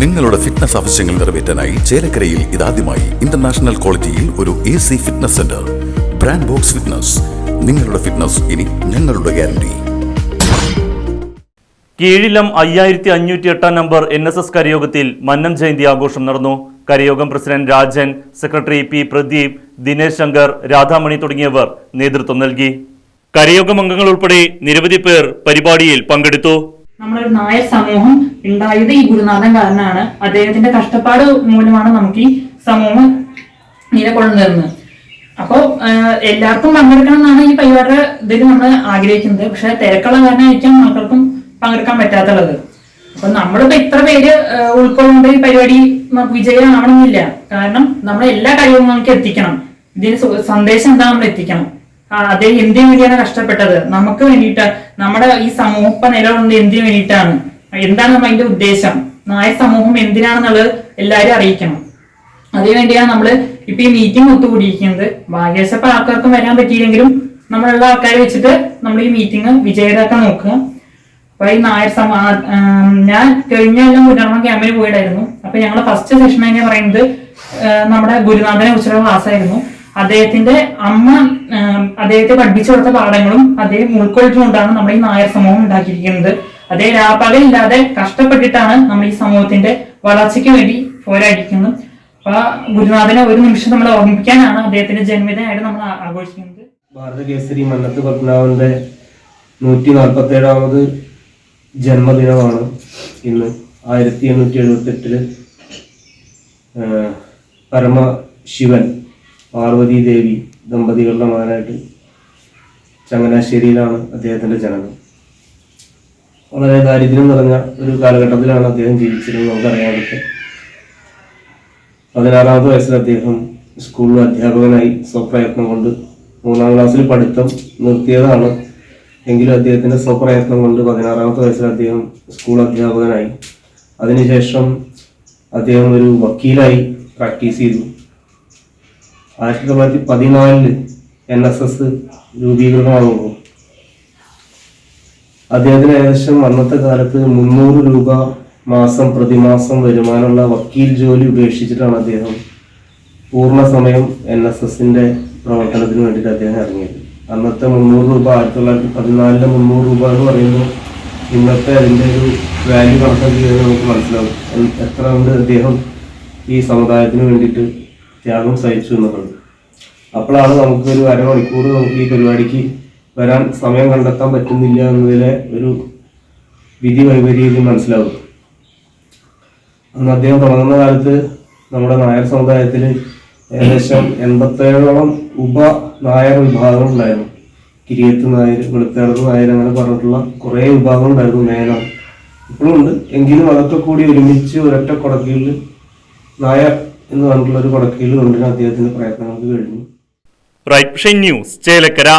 നിങ്ങളുടെ ഫിറ്റ്നസ് ആവശ്യങ്ങൾ നിറവേറ്റാനായി ചേലക്കരയിൽ ഇതാദ്യമായി ഇന്റർനാഷണൽ ക്വാളിറ്റിയിൽ ഒരു A C fitness centre brand box fitness നിങ്ങളുടെ ഫിറ്റ്നസ് ഇനി ഞങ്ങളുടെ ഗ്യാരണ്ടി കീഴിലം അയ്യായിരത്തി അഞ്ഞൂറ്റി എട്ടാം നമ്പർ എൻ എസ് എസ് കരയോഗത്തിൽ മന്നം ജയന്തി ആഘോഷം നടന്നു. കരയോഗം president Rajan secretary P Pradeep Dinesh Shankar Radhamani തുടങ്ങിയവർ നേതൃത്വം നൽകി. കരയോഗം അംഗങ്ങൾ ഉൾപ്പെടെ നിരവധി പേർ പരിപാടിയിൽ പങ്കെടുത്തു. നമ്മളൊരു നായർ സമൂഹം ഉണ്ടായത് ഈ ഗുരുനാഥൻ കാരനാണ്. അദ്ദേഹത്തിന്റെ കഷ്ടപ്പാട് മൂലമാണ് നമുക്ക് ഈ സമൂഹം നിലകൊള്ളുന്നത്. അപ്പോ എല്ലാവർക്കും പങ്കെടുക്കണം എന്നാണ് ഈ പരിപാടിയുടെ ഇതിൽ നമ്മൾ ആഗ്രഹിക്കുന്നത്. പക്ഷെ തിരക്കുള്ള കാരണമായിരിക്കാം മക്കൾക്കും പങ്കെടുക്കാൻ പറ്റാത്തുള്ളത്. അപ്പൊ നമ്മളിപ്പോ ഇത്ര പേര് ഉൾക്കൊള്ളുന്നത് ഉൾക്കൊള്ളുന്ന ഈ പരിപാടി നമുക്ക് വിജയമാവണമെന്നില്ല. കാരണം നമ്മളെല്ലാ കഴിവും നമുക്ക് എത്തിക്കണം. ഇതിന് സന്ദേശം എന്താ നമ്മൾ എത്തിക്കണം. അദ്ദേഹം എന്തിനു വേണ്ടിയാണ് കഷ്ടപ്പെട്ടത് നമുക്ക് വേണ്ടിയിട്ട് നമ്മുടെ ഈ സമൂഹം നിലകൊണ്ട് എന്തിനു വേണ്ടിയിട്ടാണ്? എന്താണ് അതിന്റെ ഉദ്ദേശം? നായ സമൂഹം എന്തിനാണെന്നുള്ളത് എല്ലാവരും അറിയിക്കണം. അതിനുവേണ്ടിയാണ് നമ്മൾ ഇപ്പൊ ഈ മീറ്റിംഗ് ഒത്തുകൂടിയിരിക്കുന്നത്. ഭാഗ്യവശപ്പ ആൾക്കാർക്കും വരാൻ പറ്റിയില്ലെങ്കിലും നമ്മളുള്ള ആൾക്കാരെ വെച്ചിട്ട് നമ്മൾ ഈ മീറ്റിംഗ് വിജയരാക്കാൻ നോക്കുക. അപ്പൊ ഈ നായർ സമ ഞാൻ കഴിഞ്ഞ എല്ലാം ഗുരുനാഥൻ ക്യാമ്പിന് പോയിട്ടായിരുന്നു അപ്പൊ ഞങ്ങളുടെ ഫസ്റ്റ് സെഷൻ തന്നെ പറയുന്നത് നമ്മുടെ ഗുരുനാഥനെ കുറിച്ചുള്ള ക്ലാസ് ആയിരുന്നു. അദ്ദേഹത്തിന്റെ അമ്മ അദ്ദേഹത്തെ പഠിപ്പിച്ചു കൊടുത്ത പാഠങ്ങളും അദ്ദേഹം ഉൾക്കൊള്ളിച്ചുകൊണ്ടാണ് നമ്മുടെ ഈ നായർ സമൂഹം ഉണ്ടാക്കിയിരിക്കുന്നത്. അദ്ദേഹം രാപ്പകലില്ലാതെ കഷ്ടപ്പെട്ടിട്ടാണ് നമ്മൾ ഈ സമൂഹത്തിന്റെ വളർച്ചയ്ക്ക് വേണ്ടി പോരാടിക്കുന്നത് അപ്പൊ ഗുരുനാഥനെ ഒരു നിമിഷം നമ്മൾ ഓർമ്മിക്കാനാണ് അദ്ദേഹത്തിന്റെ ജന്മദിനമായിട്ട് നമ്മൾ ആഘോഷിക്കുന്നത്. ഭാരതകേസരി മന്നത്ത് പത്മനാഭന്റെ നൂറ്റി നാൽപ്പത്തി ഏഴാമത് ജന്മദിനമാണ് ഇന്ന്. ആയിരത്തി എണ്ണൂറ്റി എഴുപത്തി എട്ടിൽ പരമശിവൻ പാർവതി ദേവി ദമ്പതികളുടെ മകനായിട്ട് ചങ്ങനാശ്ശേരിയിലാണ് അദ്ദേഹത്തിന്റെ ജനനം. വളരെ ദാരിദ്ര്യം നിറഞ്ഞ ഒരു കാലഘട്ടത്തിലാണ് അദ്ദേഹം ജീവിച്ചിരുന്നത് നമുക്കറിയാൻ പറ്റും പതിനാറാമത്തെ വയസ്സിൽ അദ്ദേഹം സ്കൂളിൽ അധ്യാപകനായി സ്വപ്രയത്നം കൊണ്ട് മൂന്നാം ക്ലാസ്സിൽ പഠിത്തം നിർത്തിയതാണ്. എങ്കിലും അദ്ദേഹത്തിന്റെ സ്വപ്രയത്നം കൊണ്ട് പതിനാറാമത്തെ വയസ്സിൽ അദ്ദേഹം സ്കൂൾ അധ്യാപകനായി. അതിനുശേഷം അദ്ദേഹം ഒരു വക്കീലായി പ്രാക്ടീസ് ചെയ്തു. ആയിരത്തി തൊള്ളായിരത്തി പതിനാലിൽ എൻ എസ് എസ് രൂപീകൃതമാകുമ്പോൾ അദ്ദേഹത്തിന് ഏകദേശം അന്നത്തെ കാലത്ത് മുന്നൂറ് രൂപ മാസം പ്രതിമാസം വരുമാനമുള്ള വക്കീൽ ജോലി ഉപേക്ഷിച്ചിട്ടാണ് അദ്ദേഹം പൂർണ സമയം എൻ എസ് എസിന്റെ പ്രവർത്തനത്തിന് വേണ്ടിയിട്ട് അദ്ദേഹം ഇറങ്ങിയത്. അന്നത്തെ മുന്നൂറ് രൂപ ആയിരത്തി തൊള്ളായിരത്തി പതിനാലിലെ മുന്നൂറ് രൂപ എന്ന് പറയുമ്പോൾ ഇന്നത്തെ അതിന്റെ ഒരു വാല്യൂ കണക്കാക്കി നമുക്ക് മനസ്സിലാവും എത്ര കൊണ്ട് അദ്ദേഹം ഈ സമുദായത്തിന് വേണ്ടിയിട്ട് ത്യാഗം സഹിച്ചു എന്നുള്ളത്. അപ്പോഴാണ് നമുക്ക് ഒരു അരമണിക്കൂർ നമുക്ക് ഈ പരിപാടിക്ക് വരാൻ സമയം കണ്ടെത്താൻ പറ്റുന്നില്ല എന്നതിലെ ഒരു വിധി വൈപരീത്യം മനസ്സിലാവും. അന്ന് അദ്ദേഹം തുടങ്ങുന്ന കാലത്ത് നമ്മുടെ നായർ സമുദായത്തിൽ ഏകദേശം എൺപത്തേഴോളം ഉപ നായർ വിഭാഗങ്ങൾ ഉണ്ടായിരുന്നു. കിരിയത്ത് നായർ വെളുത്തേടത്ത് നായർ അങ്ങനെ പറഞ്ഞിട്ടുള്ള കുറേ വിഭാഗങ്ങൾ ഉണ്ടായിരുന്നു മേന. ഇപ്പോഴും ഉണ്ട്. എങ്കിലും അതൊക്കെ കൂടി ഒരുമിച്ച് ഒരൊറ്റ കുടക്കീഴിൽ നായർ എന്ന് പറഞ്ഞിട്ടുള്ള ഒരു കൊടക്കയിൽ കൊണ്ടുവരാൻ അദ്ദേഹത്തിന്റെ പ്രയത്നങ്ങൾക്ക് കഴിഞ്ഞു. Right news Chelakkara